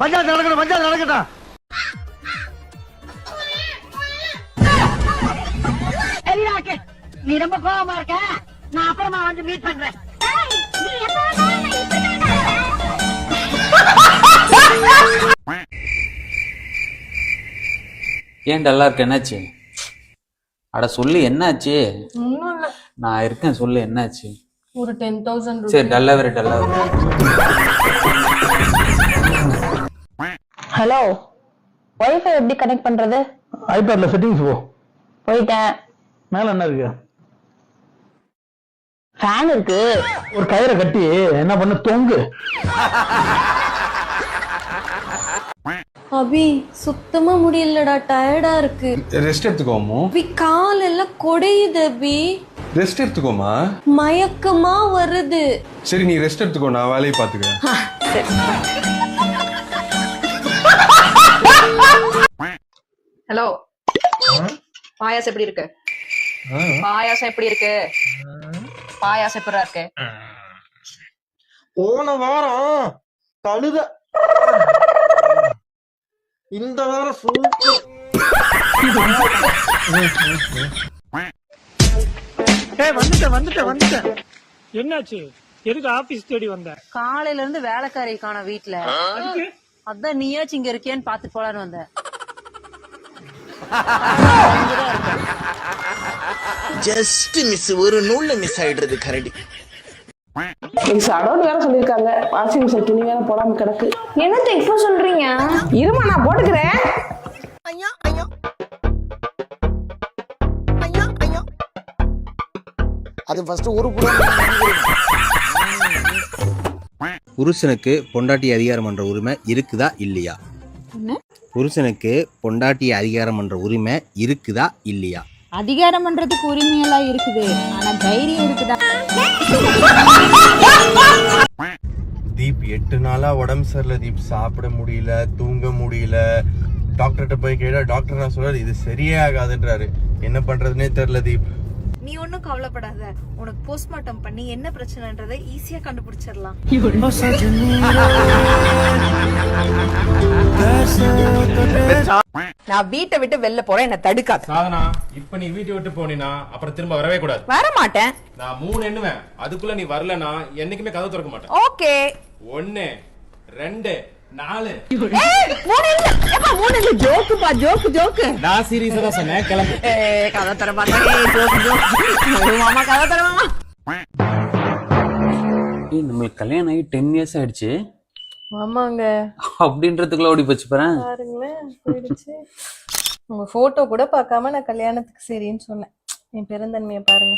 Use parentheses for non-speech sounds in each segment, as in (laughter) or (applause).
பஞ்சாயத்து நடக்கணும் பஞ்சாயத்து நடக்கட்டும். நீ ரொம்ப கோவமா இருக்க? நான் அப்புறமா வந்து மீட் பண்றேன். ஏன் டல்லா இருக்க என்னாச்சு? அட சொல்லு என்னாச்சு? நான் இருக்கேன் சொல்லு என்னாச்சு? ஒரு டென் தௌசண்ட் சரி டல்லா வேற ஹலோ ஒய்ஃபை எப்படி கனெக்ட் பண்றது? ஐபேட்ல செட்டிங்ஸ் போ. போயிட்டேன். மேல என்ன இருக்கு? ஃபேன் இருக்கு. ஒரு கயிறை கட்டி என்ன பண்ணு தொங்கு. அபி சுத்தமா முடியலடா டயர்டா இருக்கு. ரெஸ்ட் எடுத்துக்கோமோ அபி கால் எல்லாம் கொடையுது அபி. ரெஸ்ட் எடுத்துக்கோமா? மயக்கமா வருது. சரி நீ ரெஸ்ட் எடுத்துக்கோ நான் வேலையை பாத்துக்கிறேன் ஹலோ பாயாசம் எப்படி இருக்கு? பாயாசம் எப்படி இருக்கு? பாயாசம் எப்படி இருக்கு? போன வாரம் கழுத. இந்த வாரம் சூப்பர் ஏய் வந்துட்டேன் வந்துட்டேன் வந்துட்டேன். என்னாச்சு? எதுக்கு ஆபீஸ் தேடி வந்த? காலையில இருந்து வேலைக்காரி காண வீட்டுல அதான் நீயாச்சும் இங்க இருக்கியான்னு பாத்து போலான்னு வந்த ஜஸ்ட் மிஸ் ஒரு நூல்ல மிஸ் ஆயிடுறது கரடி. சடோன்னு வேற சொல்லிருக்காங்க வாஷிங் மிஷின் துணி வேற போடாம கிடக்கு. என்னத்த இப்போ சொல்றீங்க? இருமா நான் போட்டுக்கிறேன். அது ஃபர்ஸ்ட் ஒரு புருஷனுக்கு பொண்டாட்டி அதிகாரம் பண்ற உரிமை இருக்குதா இல்லையா? புருஷனுக்கு பொண்டாட்டி அதிகாரம் பண்ற உரிமை இருக்குதா இல்லையா? அதிகாரம் பண்றதுக்கு உரிமையெல்லாம் இருக்குது. ஆனா தைரியம் இருக்குதா? தீப் எட்டு நாளா உடம்பு சரியில்லை தீப். சாப்பிட முடியல தூங்க முடியல. டாக்டர்கிட்ட போய் கேட்டா டாக்டர் நான் சொல்றாரு இது சரியே ஆகாதுன்றாரு. என்ன பண்றதுனே தெரியல தீப். நீ ஒன்றும் கவலைப்படாத. உனக்கு போஸ்ட்மார்ட்டம் பண்ணி என்ன பிரச்சனைன்றதை ஈஸியா கண்டுபிடிச்சிடலாம். நான் வீட்டை விட்டு வெளில போறேன் என்ன தடுக்காது. சாதனா இப்ப நீ வீட்டை விட்டு போனீனா அப்புறம் திரும்ப வரவே கூடாது. வர மாட்டேன் நான் மூணு எண்ணுவேன். அதுக்குள்ள நீ வரலனா என்னைக்குமே கதவு திறக்க மாட்டேன். ஓகே. ஒன்னு ரெண்டு நாலு. மூணு ஜோக்குப்பா ஜோக்கு ஜோக்கு. நான் சீரியஸா தான் சொன்னேன். கிளம்பு. கதை தர பார்த்தா ஜோக்கு ஜோக்கு. மாமா கதை தர மாமா. ஏய் நம்மளுக்கு கல்யாணம் ஆகி டென் இயர்ஸ் ஆயிடுச்சு. ஆமாங்க. அப்படின்றதுக்குள்ள ஓடி போச்சு போயிடுச்சு. உங்க போட்டோ கூட பார்க்காம நான் கல்யாணத்துக்கு சரின்னு சொன்னேன். என் பெருந்தன்மையை பாருங்க.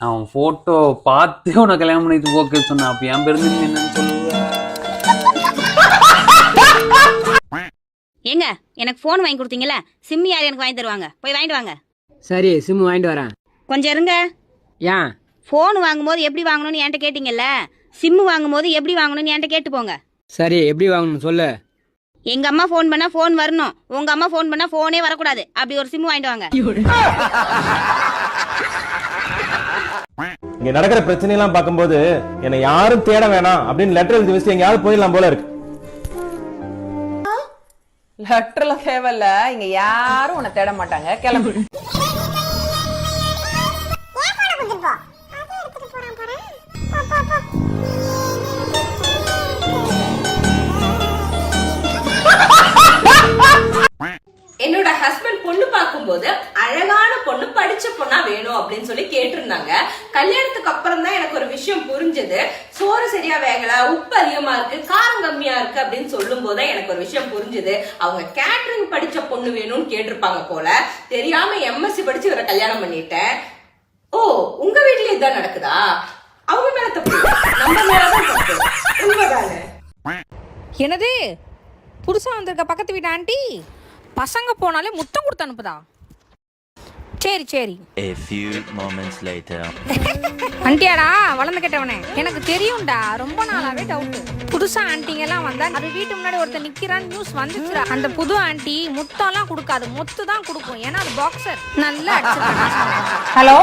அவன் போட்டோ பார்த்தே உன்னை கல்யாணம் பண்ணிட்டு ஓகே சொன்னான். அப்ப என் பிறந்து என்னன்னு சொல்லுவேன் ஏங்க எனக்கு போன் வாங்கி கொடுத்தீங்கல்ல சிம் யார் எனக்கு வாங்கி தருவாங்க? போய் வாங்கிட்டு வாங்க. சரி சிம் வாங்கிட்டு வரேன். கொஞ்சம் இருங்க. ஏன்? போன் வாங்கும்போது எப்படி வாங்கணும்னு என்கிட்ட கேட்டீங்கல்ல சிம் வாங்கும்போது எப்படி வாங்கணும்னு என்கிட்ட கேட்டு போங்க சரி எப்படி வாங்கணும் சொல்லு. எங்க அம்மா ஃபோன் பண்ணா ஃபோன் வரணும். உங்க அம்மா ஃபோன் பண்ணா ஃபோனே வரக்கூடாது. அப்படி ஒரு சிம் வாங்கிட்டு வாங்க. இங்க நடக்கிற பிரச்சனை எல்லாம் பார்க்கும்போது என்னை யாரும் தேட வேணாம் அப்படின்னு லெட்டர் எழுதி வச்சு எங்கேயாவது போயிடலாம் போல இருக்கு. லெட்டர்லாம் தேவையில்ல. இங்க யாரும் உன்னை தேட மாட்டாங்க. கிளம்பு. அப்படின்னு சொல்லி கேட்டிருந்தாங்க. கல்யாணத்துக்கு அப்புறம் தான் எனக்கு ஒரு விஷயம் புரிஞ்சது. சோறு சரியா வேகல உப்பு அதிகமா இருக்கு காரம் கம்மியா இருக்கு அப்படின்னு சொல்லும் போது எனக்கு ஒரு விஷயம் புரிஞ்சுது. அவங்க கேட்டரிங் படிச்ச பொண்ணு வேணும்னு கேட்டிருப்பாங்க போல. தெரியாம எம்எஸ்சி படிச்சு இவரை கல்யாணம் பண்ணிட்டேன். ஓ உங்க வீட்லயே இதான் நடக்குதா? அவங்க மேல தப்பு நம்ம மேலதான் தப்பு. உண்மைதானே? என்னது? புதுசா வந்திருக்க பக்கத்து வீட்டு ஆண்டி? பசங்க போனாலே முத்தம் கொடுத்து அனுப்புதா? சரி சரி. A few moments later. (laughs) ஆண்டியாடா வளர்ந்து கேட்டவனே எனக்கு தெரியும்டா ரொம்ப நாளாவே டவுட் புதுசா ஆண்டிங்க எல்லாம் வந்தா அது வீட்டு முன்னாடி ஒருத்தர் நிக்கிறான்னு நியூஸ் வந்துச்சுடா. அந்த புது ஆண்டி முத்தம் எல்லாம் கொடுக்காது மொத்து தான் கொடுக்கும். ஏன்னா அது பாக்ஸர் நல்லா ஹலோ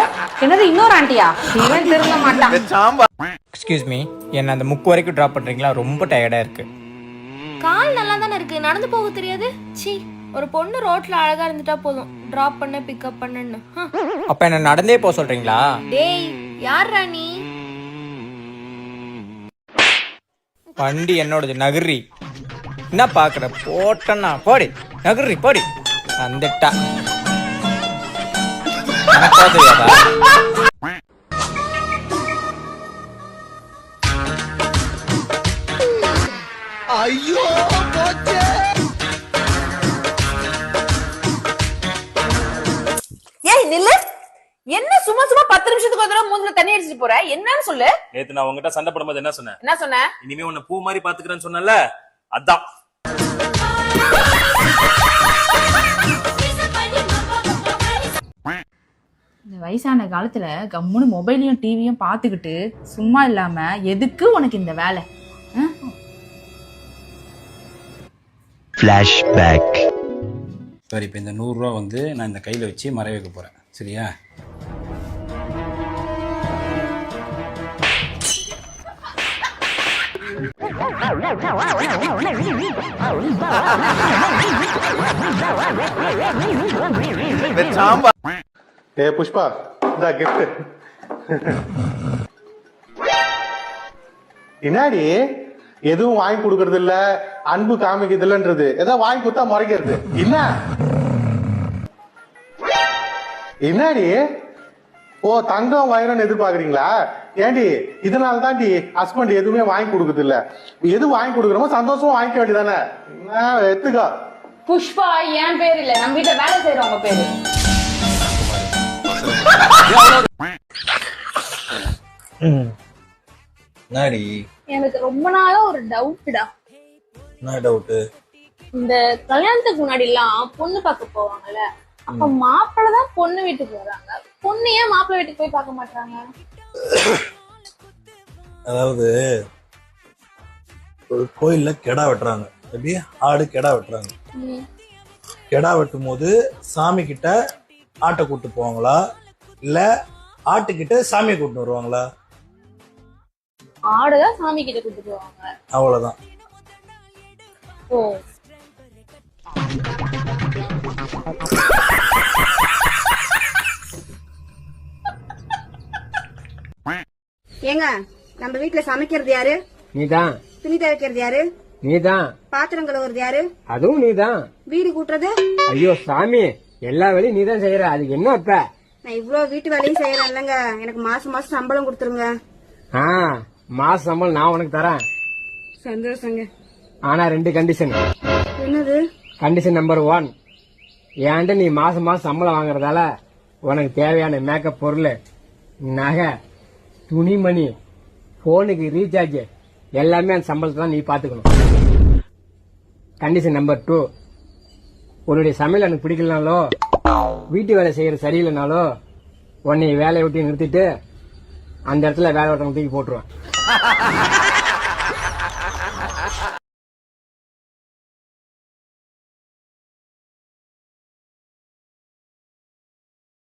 என்னது இன்னொரு ஆண்டியா? இவன் திருந்த மாட்டான். எக்ஸ்கியூஸ் மீ என்ன அந்த முக்கு வரைக்கும் ட்ராப் பண்றீங்களா? ரொம்ப டயர்டா இருக்கு. கால் நல்லா தானே இருக்கு? நடந்து போக தெரியாது? சி ஒரு பொண்ணு ரோட்ல அழகா இருந்துட்டா போதும். டிராப் பண்ண பிக்கப் பண்ணுன்னு. அப்ப என்ன நடந்தே போக சொல்றீங்களா? டேய் யார்ரா நீ? வண்டி என்னோடது நகரி என்ன பாக்குற? போட்டனா போடி. நகரி போடி. வந்துட்டா. நிமிஷத்துக்கு ஒரு தடவை மூஞ்சில தண்ணி அடிச்சிட்டு போற? என்னன்னு சொல்லு. நேத்து நான் உங்ககிட்ட சண்டை போடும்போது என்ன சொன்னேன்? என்ன சொன்ன? இனிமே உன்னை பூ மாதிரி பாத்துக்கிறேன்னு சொன்னல அதான். இந்த வயசான காலத்துல கம்முன்னு மொபைலையும் டிவியும் பார்த்துக்கிட்டு சும்மா இல்லாம எதுக்கு உனக்கு இந்த வேலை? ஃபிளாஷ்பேக் சரி இப்போ இந்த நூறுரூவா வந்து நான் இந்த கையில் வச்சு மறைய வைக்க போகிறேன் சரியா? ஏ புஷ்பா இந்த கிஃப்ட் என்னாடி? எதுவும் வாங்கி கொடுக்கறது இல்ல அன்பு காமிக்கிறது இல்லன்றது ஏதோ வாங்கி கொடுத்தா முறைக்கிறது. என்ன? என்னாடி? ஓ தங்கம் வைரம் எதிர்பார்க்கறீங்களா? ஏண்டி? இதனால தாண்டி ஹஸ்பண்ட் எதுவுமே வாங்கி கொடுக்கறது இல்ல எது வாங்கி கொடுக்குறோமோ சந்தோஷமா வாங்கிக்க வேண்டியதானே எடுத்துக்கோ. புஷ்பா என் பேர் இல்ல. நம்ம வீட்டுல வேலை செய்யறவங்க பேரு. என்னடி? எனக்கு ரொம்ப நாளா ஒரு டவுட்டுடா என்ன டவுட்டு இந்த கல்யாணத்துக்கு முன்னாடி எல்லாம் பொண்ணு பார்க்க போவாங்கல்ல. அப்ப மாப்பிள்ளை தான் பொண்ணு வீட்டுக்கு வராங்க. பொண்ணு ஏன் மாப்பிள்ளை வீட்டுக்கு போய் பார்க்க மாட்டாங்க அதாவது ஒரு கோயில்ல கெடா வெட்டுறாங்க. எப்படி ஆடு கெடா வெட்டுறாங்க. கெடா வெட்டும் போது சாமி கிட்ட ஆட்டை கூட்டு போவாங்களா? இல்ல ஆட்டுக்கிட்ட சாமியை கூட்டு வருவாங்களா? ஆடுதான் சாமி கிட்ட கூட்டு போவாங்க அவ்வளவுதான். ஓ. ஏங்க நம்ம வீட்டுல சமைக்கிறது யாரு? நீதான். துணி துவைக்கிறது யாரு? நீதான். பாத்திரம் கழுவுறது யாரு? அதுவும் நீதான். வீடு கூட்டுறது? ஐயோ சாமி எல்லா வேலையும் நீதான் செய்யற. அதுக்கு என்ன இப்ப? நான் இவ்வளவு வீட்டு வேலையும் செய்யறேன் இல்லைங்க. எனக்கு மாசம் மாசம் சம்பளம் கொடுத்துருங்க. ஆ மாச சம்பளம் நான் உனக்கு தரேன். சந்தோஷங்க. ஆனா ரெண்டு கண்டிஷன் என்னது? கண்டிஷன் நம்பர் ஒன் ஏன்ட்டு நீ மாசம் மாசம் சம்பளம் வாங்குறதால உனக்கு தேவையான மேக்கப் பொருள் நகை துணிமணி போனுக்கு ரீசார்ஜ் எல்லாமே அந்த சம்பளத்தை தான் நீ பார்த்துக்கணும் கண்டிஷன் நம்பர் டூ உன்னுடைய சமையல் எனக்கு பிடிக்கலனாலோ வீட்டு வேலை செய்யறது சரியில்லைனாலோ உன்னை வேலையை விட்டு நிறுத்திட்டு அந்த இடத்துல வேலை விட்டவங்க தூக்கி போட்டுருவேன்.